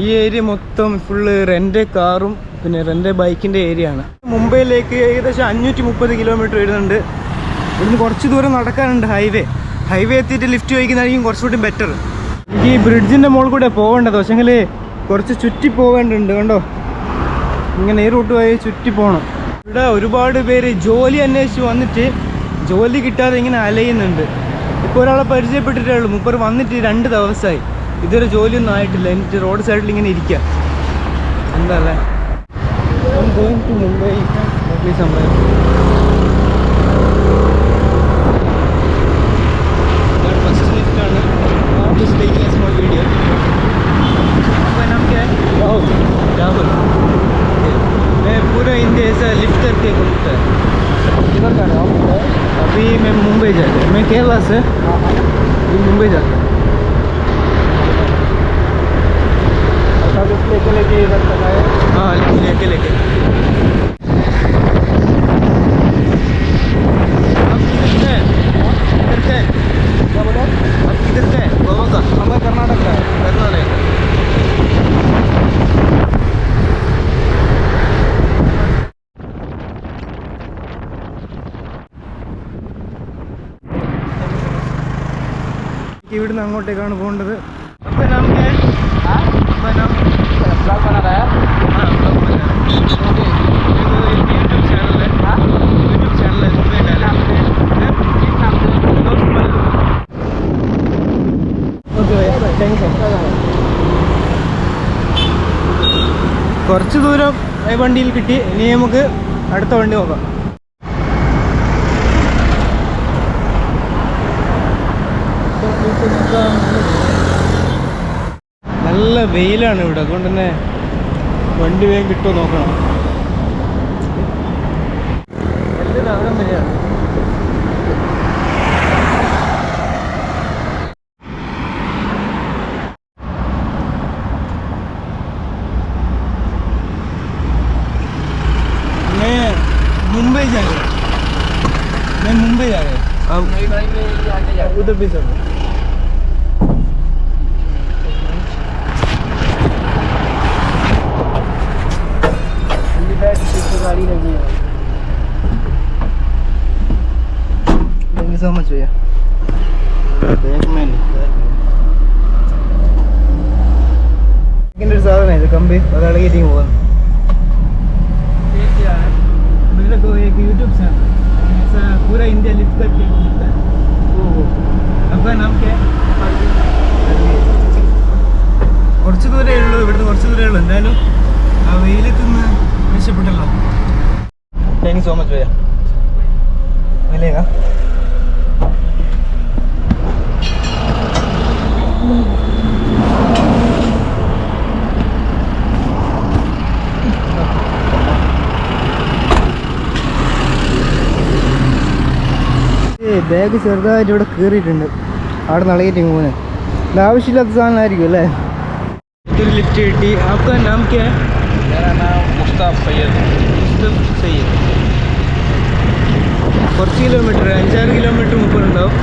ഈ ഏരിയ മൊത്തം full rent കാറും പിന്നെ റെന്റ് ബൈക്കിന്റെ ഏരിയ ആണ്. മുംബൈയിലേക്ക് ഏകദേശം അഞ്ഞൂറ്റി മുപ്പത് കിലോമീറ്റർ വരുന്നുണ്ട്. ഇവിടുന്ന് കുറച്ച് ദൂരം നടക്കാനുണ്ട് ഹൈവേ ഹൈവേ എത്തിയിട്ട് ലിഫ്റ്റ് വഹിക്കുന്നതായിരിക്കും കുറച്ചുകൂടി ബെറ്റർ എനിക്ക് ഈ ബ്രിഡ്ജിന്റെ മുകളിൽ കൂടെ പോകേണ്ടത് പക്ഷേങ്കിൽ കുറച്ച് ചുറ്റി പോകേണ്ടതുണ്ട് കണ്ടോ? ഇങ്ങനെ ഈ റൂട്ട് പോയി ചുറ്റി പോകണം ഇവിടെ ഒരുപാട് പേര് ജോലി അന്വേഷിച്ച് വന്നിട്ട് ജോലി കിട്ടാതെ ഇങ്ങനെ അലയുന്നുണ്ട്. ഇപ്പോൾ ഒരാളെ പരിചയപ്പെട്ടിട്ടേ ഉള്ളൂ. മുപ്പർ വന്നിട്ട് രണ്ട് ദിവസമായി ഇതുവരെ ജോലിയൊന്നും ആയിട്ടില്ല എന്നിട്ട് റോഡ് സൈഡിൽ ഇങ്ങനെ ഇരിക്കുക എന്താ അല്ലേ ഗോയിങ് ടു മുംബൈ പ്ലീസ് സംഭവം फर्स्ट लिफ्ट ആണ് just taking a small video आपका नाम क्या है राहुल राहुल मैं पूरा इंडिया ऐसा लिफ्ट करके घूमता है किधर का नाम है अभी मैं मुंबई जा रहा मैं केरला से अभी मुंबई जा रहा ഇവിടുന്ന് അങ്ങോട്ടേക്കാണ് പോകേണ്ടത്. അപ്പം നമുക്ക് യൂട്യൂബ് ചാനലിൽ യൂട്യൂബ് ചാനലിൽ കുറച്ച് ദൂരം വണ്ടിയിൽ കിട്ടി. ഇനി നമുക്ക് അടുത്ത വണ്ടി നോക്കാം. നല്ല വെയിലാണ് ഇവിടെ അതുകൊണ്ട് തന്നെ വണ്ടി വേഗം കിട്ടുമോ നോക്കണം വലിയ നഗരം വരെയാണ് मैं मुंबई जा रहा हूँ मैं मुंबई जा रहा हूँ नई गाड़ी में आगे जा अब उधर भी चलो കമ്പി അത് ഇളകിയിട്ട് പോകാം मेरे को एक यूट्यूब चैनल ऐसा पूरा इंडिया लिफ्ट करके घूमता है आपका नाम क्या है കുറച്ച് ദൂരമേ ഉള്ളൂ ഇവിടുന്ന് കുറച്ച് ദൂരമേ ഉള്ളൂ എന്തായാലും ആ വെയിലത്ത് നിന്ന് രക്ഷപ്പെട്ടല്ലോ thank you so much ഭയ്യ മിലേഗാ bag ചെറുതായിട്ട് ഇവിടെ കയറിയിട്ടുണ്ട് അവിടെ നളകിട്ട് പോകുന്നത് ഇത് ആവശ്യമില്ലാത്ത സാധനമായിരിക്കും അല്ലേ? ലിഫ്റ്റ് കിട്ടി. കുറച്ച് കിലോമീറ്റർ അഞ്ചാറ് കിലോമീറ്റർ മുപ്പത് ഉണ്ടാവും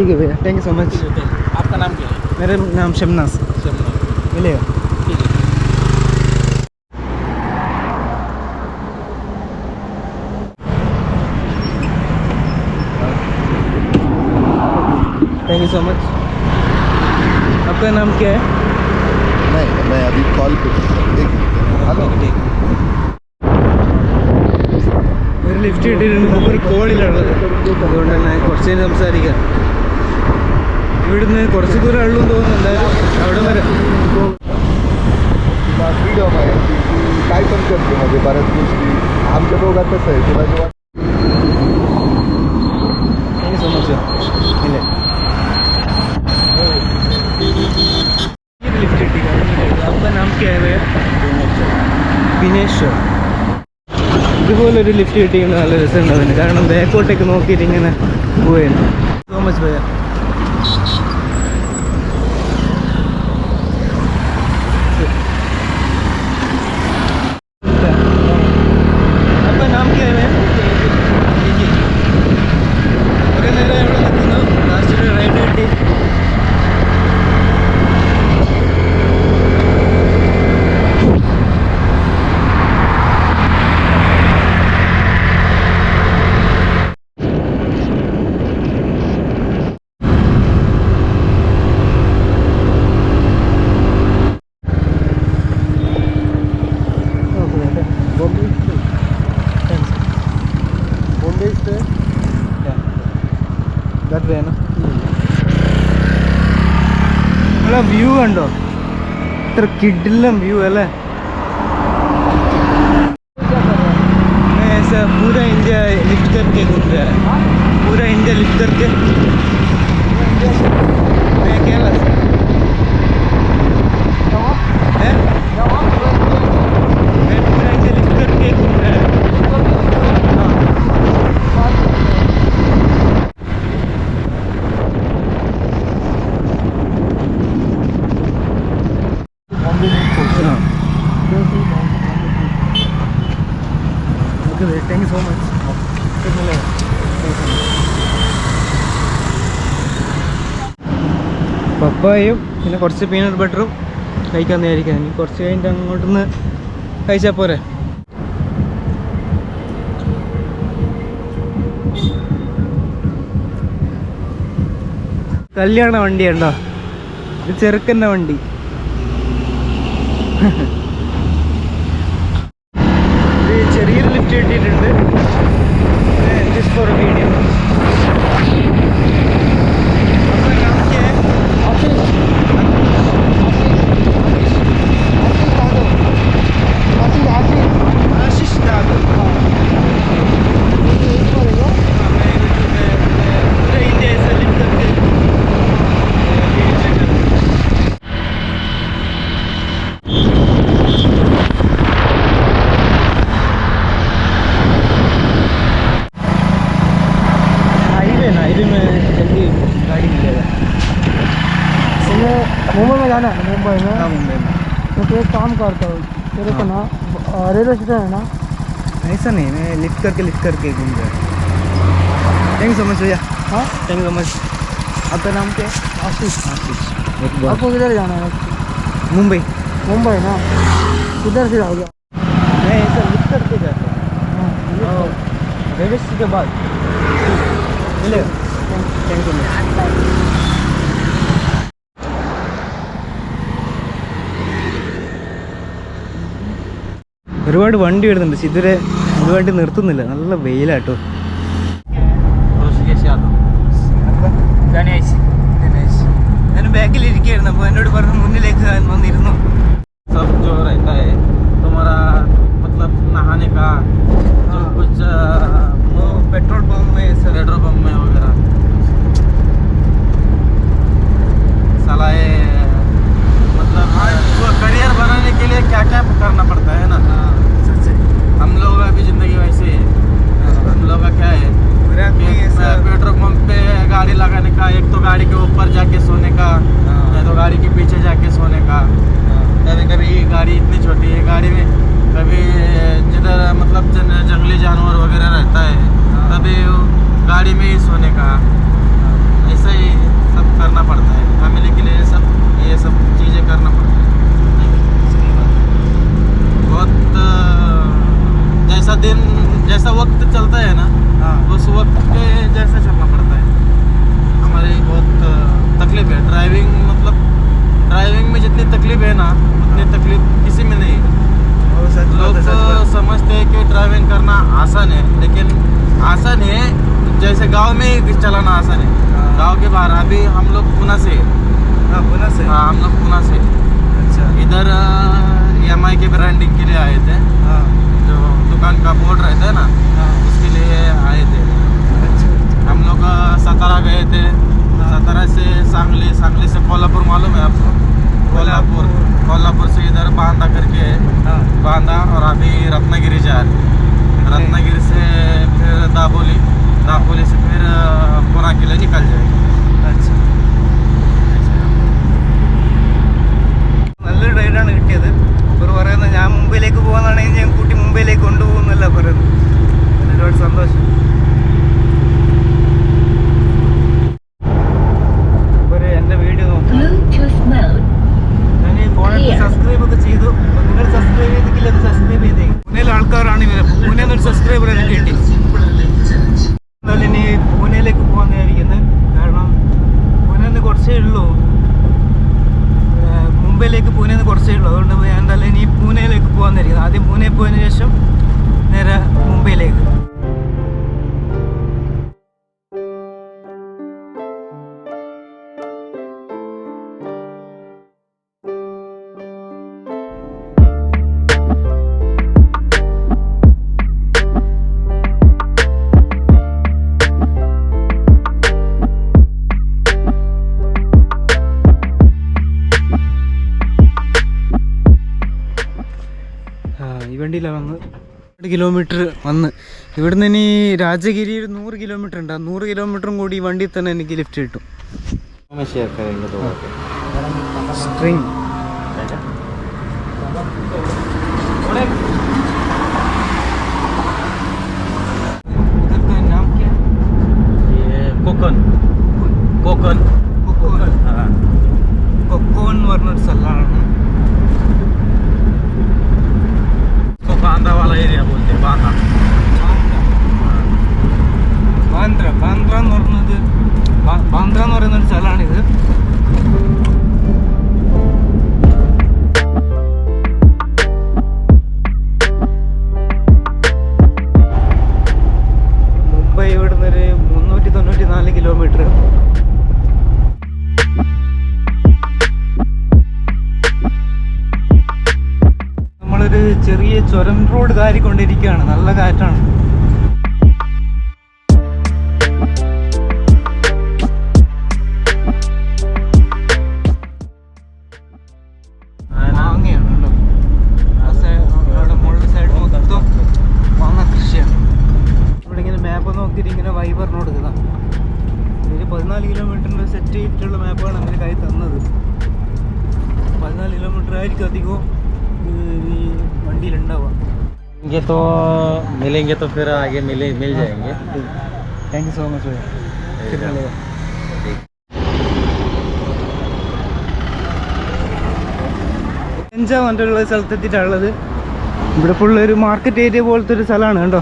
ठीक है भैया थैंक यू सो मच आपका नाम क्या है? मेरा नाम शमनास मिलेगा। थैंक यू सो मच आपका नाम क्या है? नहीं मैं अभी कॉल पे हेलो। ಲಿಫ್ಟ್ ಇಟ್ಟಿದ್ದೀನಿ ಒಬ್ಬರು ಕೋಳಿಲ್ಲ ಅದೊಂದು ನಾನು ಕ್ವಶನ್ ನಮ್ಸಾರಿಗ ഇവിടുന്ന് കുറച്ച് ദൂരം ഉള്ളൂ എന്ന് തോന്നുന്നു എന്തായാലും അവിടെ വരെ व्हिडिओ माहिती की काय पण करते म्हणजे बऱ्याच गोष्टी आमच्या दोघात कसं आहे तुला जेव्हा താങ്ക് യു സോ മച്ച് ഇല്ല ലിഫ്റ്റ് കിട്ടി आपका नाम क्या है भैया ദിനേശ്വർ ഇതുപോലൊരു ലിഫ്റ്റ് കിട്ടിയെങ്കിൽ നല്ല രസമുണ്ടാവുന്നു കാരണം ബാക്കോട്ടേക്ക് നോക്കിയിട്ട് ഇങ്ങനെ പോവുകയാണ് സോ മച്ച് ഭയ എത്രയാണ് നല്ല വ്യൂ കണ്ടോ? ഇത്ര കിഡിലും വ്യൂ അല്ലേ? താങ്ക് യു സോ മച്ച് പപ്പായും പിന്നെ കുറച്ച് പീനട്ട് ബട്ടറും കഴിക്കാൻ നേരിക്കാൻ. ഇനി കുറച്ച് കഴിഞ്ഞിട്ട് അങ്ങോട്ടൊന്ന് കഴിച്ചാൽ പോരെ. കല്യാണ വണ്ടിയുണ്ടോ ഇത് ചെറുക്കന്റെ വണ്ടി. है मुंबई में। हाँ मुंबई में। तो तू एक काम करता हूँ तेरे को ना रेलवे स्टेशन है ना? ऐसा नहीं मैं लिफ्ट करके लिफ्ट करके घूम गया थैंक यू सो मच भैया। हाँ? थैंक यू सो मच आपका नाम क्या है? आशीष। आशीष। आपको किधर जाना है? मुंबई। मुंबई ना? किधर से जाओगे? मैं ऐसा लिफ्ट करके जाता हूँ। हाँ रेलवे स्टेशन के बाद। मिलेगा थैंक यू ഒരുപാട് വണ്ടി വരുന്നുണ്ട്. പക്ഷെ ഇതുവരെ വണ്ടി നിർത്തുന്നില്ല. നല്ല വെയിലാട്ടോ वक्त चलता है ना हाँ। उस वक्त के जैसा चलना पड़ता है। हमारी बहुत तकलीफ़ है। ड्राइविंग मतलब ड्राइविंग में जितनी तकलीफ़ है ना उतनी तकलीफ़ किसी में नहीं। है लोग है, है। समझते हैं कि ड्राइविंग करना आसान है लेकिन आसान है जैसे गाँव में ही चलाना आसान है। हाँ। गाँव के बाहर अभी हम लोग पुणे से हैं। हाँ पुनः से? हाँ हम लोग पुणे से हैं। अच्छा। इधर एम आई के ब्रांडिंग के लिए आए थे हाँ जो दुकान का बोर्ड रहता है ना हाँ उसके लिए आए थे अच्छा हम लोग अ, सतारा गए थे सतारा से सांगली सांगली से कोल्हापुर मालूम है आपको कोल्हापुर कोल्हापुर से इधर बांदा करके है हाँ बांदा और अभी रत्नागिरी जा रहे हैं। रत्नागिरी से फिर दाबोली दाबोली से फिर अ, पुणे के लिए निकल जाएंगे अच्छा നല്ലൊരു റൈഡാണ് കിട്ടിയത് ഇവർ പറയുന്നത് ഞാൻ മുംബൈയിലേക്ക് പോകാന്നാണെങ്കിൽ ഞാൻ കൂട്ടി മുംബൈയിലേക്ക് കൊണ്ടുപോകുന്നല്ല പറയുന്നത് അതിന് ഒരുപാട് സന്തോഷം കിലോമീറ്റർ വന്ന്. ഇവിടുന്ന് ഇനി രാജഗിരി ഒരു നൂറ് കിലോമീറ്റർ ഉണ്ട്. ആ നൂറ് കിലോമീറ്ററും കൂടി വണ്ടി തന്നെ എനിക്ക് ലിഫ്റ്റ് കിട്ടും. സ്ട്രിങ് പതിനാല് കിലോമീറ്ററിന്റെ സെറ്റ് ചെയ്തിട്ടുള്ള മാപ്പാണ് കൈ തന്നത്. പതിനാല് കിലോമീറ്റർ ആയിരിക്കും അധികവും ഈ വണ്ടിയിലുണ്ടാവുക. ये तो मिलेंगे तो फिर आगे मिले मिल जाएंगे താങ്ക് യു സോ മച്ച് അഞ്ചാം വണ്ടിയുള്ള സ്ഥലത്തെത്തിയിട്ടുള്ളത് ഇവിടെ ഫുള്ള് ഒരു മാർക്കറ്റ് ഏരിയ പോലത്തെ ഒരു സ്ഥലമാണ് കണ്ടോ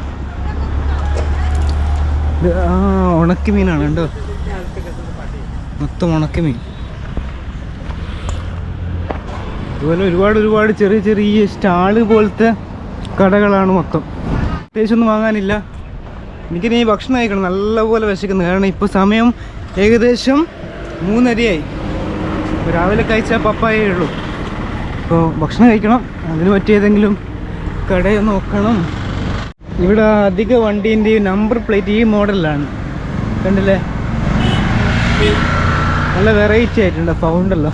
ഇത് ആ ഉണക്കി മീനാണ് കണ്ടോ മൊത്തം ഉണക്കി മീൻ അതുപോലെ ഒരുപാട് ഒരുപാട് ചെറിയ ചെറിയ സ്റ്റാള് പോലത്തെ കടകളാണ് മൊത്തം. പ്രത്യേകിച്ച് ഒന്നും വാങ്ങാനില്ല. എനിക്കിനി ഈ ഭക്ഷണം കഴിക്കണം നല്ലപോലെ വിശക്കുന്നു. കാരണം ഇപ്പോൾ സമയം ഏകദേശം മൂന്നരയായി. രാവിലെ കഴിച്ചാൽ പപ്പായേ ഉള്ളൂ. അപ്പോൾ ഭക്ഷണം കഴിക്കണം. അതിന് പറ്റിയതെങ്കിലും കടയെ നോക്കണം. ഇവിടെ അധിക വണ്ടീന്റെ നമ്പർ പ്ലേറ്റ് ഈ മോഡലിലാണ് കണ്ടില്ലേ? നല്ല വെറൈറ്റി ആയിട്ടുണ്ട് ഫൗണ്ടല്ലോ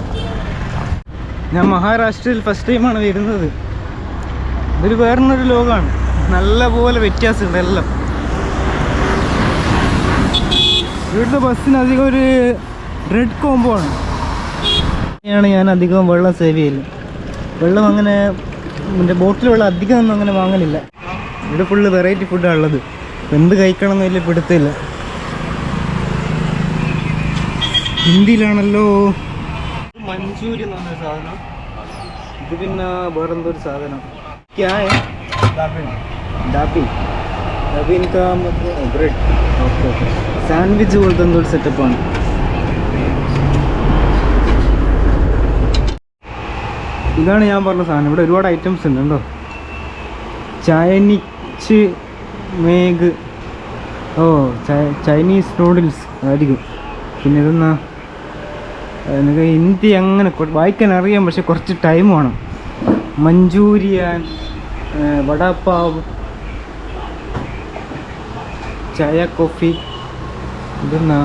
ഞാൻ മഹാരാഷ്ട്രയിൽ ഫസ്റ്റ് ടൈമാണ് വരുന്നത്. ഇതൊരു വേറൊരു ലോകമാണ്. നല്ല പോലെ വ്യത്യാസമുണ്ട് എല്ലാം. ഇവിടുത്തെ ബസ്സിന് അധികം ഒരു റെഡ് കോംബോ ആണ്. ഞാൻ അധികം വെള്ളം സേവ് ചെയ്യൽ. വെള്ളം അങ്ങനെ എന്റെ ബോട്ടിൽ വെള്ളം അധികം ഒന്നും അങ്ങനെ വാങ്ങലില്ല. ഇവിടെ ഫുള്ള് വെറൈറ്റി ഫുഡാണ് ഉള്ളത് എന്ത് കഴിക്കണം എന്ന് പിടുത്തില്ല ഹിന്ദിയിലാണല്ലോ. മഞ്ചൂരി എന്ന് പറഞ്ഞ സാധനം. ഇത് പിന്നെ വേറെന്തോ ഒരു സാധനം. ക്യാ ഹെ? ഡാബി ഡാബിൻ കാ ബ്രെഡ് ഓക്കെ ഓക്കെ സാൻഡ്വിച്ച് പോലത്തെ എന്തോ ഒരു സെറ്റപ്പാണ് ഇതാണ് ഞാൻ പറഞ്ഞ സാധനം. ഇവിടെ ഒരുപാട് ഐറ്റംസ് ഉണ്ട് കേട്ടോ. ചൈനിച്ച് മേഗ് ഓ ചൈനീസ് നൂഡിൽസ് ആയിരിക്കും. പിന്നെ ഇതെന്നാ? എനിക്ക് ഹിന്ദി അങ്ങനെ വായിക്കാൻ അറിയാം പക്ഷെ കുറച്ച് ടൈം വേണം. മഞ്ചൂരിയൻ ഏർ വടാപ്പാവ് ചായ കോഫി ഇതെന്നാ?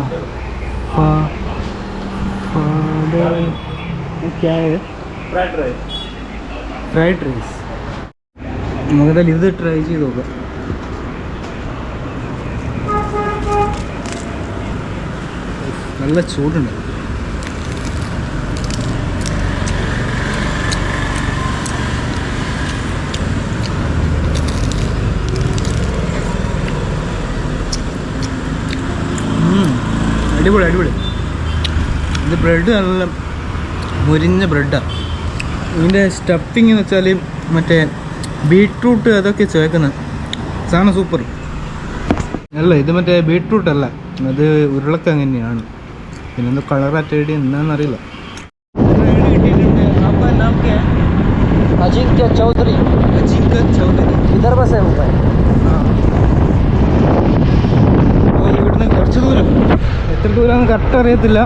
ഫ്രൈഡ് റൈസ് നമുക്കെന്തായാലും ഇത് ട്രൈ ചെയ്ത് നോക്കാം. നല്ല ചൂടുണ്ട്. അടിപൊളി അടിപൊളി ഇത് ബ്രെഡ് നല്ല മുരിഞ്ഞ ബ്രെഡാണ് ഇതിൻ്റെ സ്റ്റഫിങ് എന്ന് വെച്ചാൽ മറ്റേ ബീട്രൂട്ട് അതൊക്കെ ചേർക്കുന്നത് സാധനം സൂപ്പർ അല്ല ഇത് മറ്റേ ബീട്രൂട്ട് അല്ല അത് ഉരുളക്കിഴങ്ങ് തന്നെയാണ് പിന്നെ എന്തോ കളറായിട്ട് ഐഡിയ എന്താണെന്നറിയില്ല अजिंक्य चौधरी ചൗധരി विदर्भ से हूँ मैं എത്ര ദൂരം കറക്റ്റ് അറിയത്തില്ല.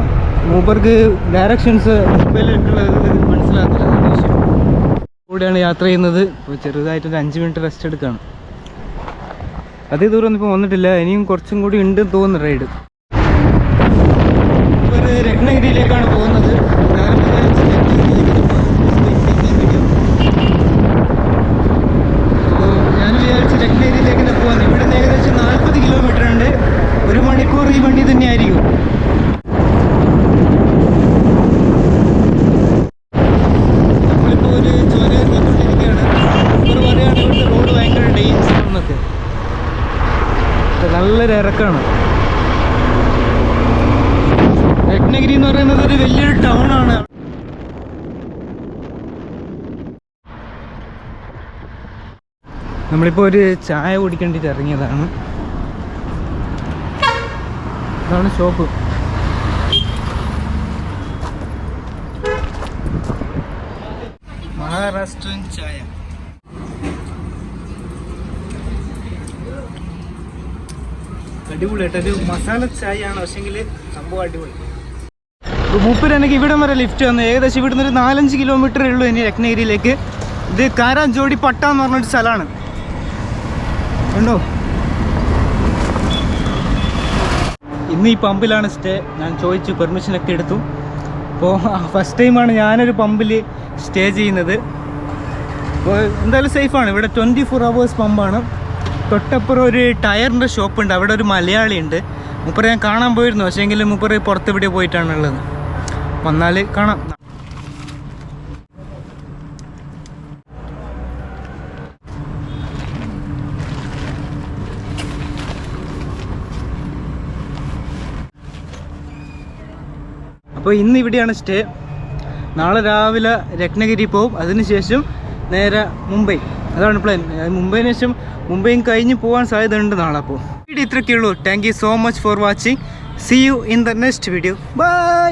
മൂപ്പർക്ക് ഡയറക്ഷൻസ് മൊബൈലിട്ടുള്ളത് മനസ്സിലാകത്തില്ല. കൂടെയാണ് യാത്ര ചെയ്യുന്നത്. ഇപ്പോൾ ചെറുതായിട്ടൊരു അഞ്ച് മിനിറ്റ് റെസ്റ്റ് എടുക്കുകയാണ് അതേ ദൂരം ഇപ്പോൾ വന്നിട്ടില്ല. ഇനിയും കുറച്ചും കൂടി ഉണ്ട് തോന്നുന്നു റൈഡ് രത്നഗിരിയിലേക്കാണ് പോകുന്നത് ഞാൻ വിചാരിച്ചു രത്നഗിരിയിലേക്ക് പോകും. ഇപ്പോൾ രത്നഗിരിയിലേക്ക് പോകാൻ ഇവിടെ നിന്ന് ഏകദേശം നാൽപ്പത് കിലോമീറ്റർ ഉണ്ട് ഒരു മണിക്കൂർ ഈ വണ്ടി തന്നെയായിരിക്കും നമ്മളിപ്പോൾ ഒരു ചോരയിൽ വന്നുകൊണ്ടിരിക്കുകയാണ് ഇവർ പറയുകയാണ് ഇവിടുത്തെ റോഡ് ഭയങ്കര ഡേഞ്ചർ ആണെന്നൊക്കെ ഇത് നല്ലൊരു ഇറക്കാണ് രത്നഗിരി എന്ന് പറയുന്നത് ഒരു വലിയൊരു ടൗൺ ആണ്. നമ്മളിപ്പോൾ ഒരു ചായ കുടിക്കേണ്ടിട്ട് ഇറങ്ങിയതാണ്. അതാണ് ഷോപ്പ് മഹാരാഷ്ട്രൻ ചായ അടിപൊളി ഒരു മസാല ചായ ആണ് സംഭവം അടിപൊളി. മൂപ്പര് എനിക്ക് ഇവിടം വരെ ലിഫ്റ്റ് വന്നു ഏകദേശം ഇവിടുന്ന് ഒരു നാലഞ്ച് കിലോമീറ്ററേ ഉള്ളൂ ഇനി രത്നഗിരിയിലേക്ക് ഇത് കാരാഞ്ചോടി പട്ട എന്ന് പറഞ്ഞൊരു സ്ഥലമാണ്. ഉണ്ടോ ഇന്ന് ഈ പമ്പിലാണ് സ്റ്റേ ഞാൻ ചോദിച്ചു പെർമിഷൻ ഒക്കെ എടുത്തു. അപ്പോൾ ഫസ്റ്റ് ടൈമാണ് ഞാനൊരു പമ്പിൽ സ്റ്റേ ചെയ്യുന്നത്. അപ്പോൾ എന്തായാലും സേഫാണ് ഇവിടെ ട്വന്റി ഫോർ അവേഴ്സ് പമ്പാണ്. തൊട്ടപ്പുറം ഒരു ടയറിന്റെ ഷോപ്പ് ഉണ്ട്. അവിടെ ഒരു മലയാളി ഉണ്ട്. മുപ്പറ ഞാൻ കാണാൻ പോയിരുന്നു. പക്ഷേ എങ്കിലും മുപ്പറ പുറത്ത് പോയിട്ടാണ് പോയിട്ടാണുള്ളത് വന്നാൽ കാണാം. അപ്പോൾ ഇന്ന് ഇവിടെയാണ് സ്റ്റേ നാളെ രാവിലെ രത്നഗിരി പോവും. അതിനുശേഷം നേരെ മുംബൈ. അതാണ് പ്ലാൻ മുംബൈന് ശേഷം മുംബൈയും കഴിഞ്ഞ് പോകാൻ സാധ്യത ഉണ്ട് നാളെ അപ്പോൾ. വീഡിയോ ഇത്രയൊക്കെ ഉള്ളൂ thank you so much for watching see you in the next video bye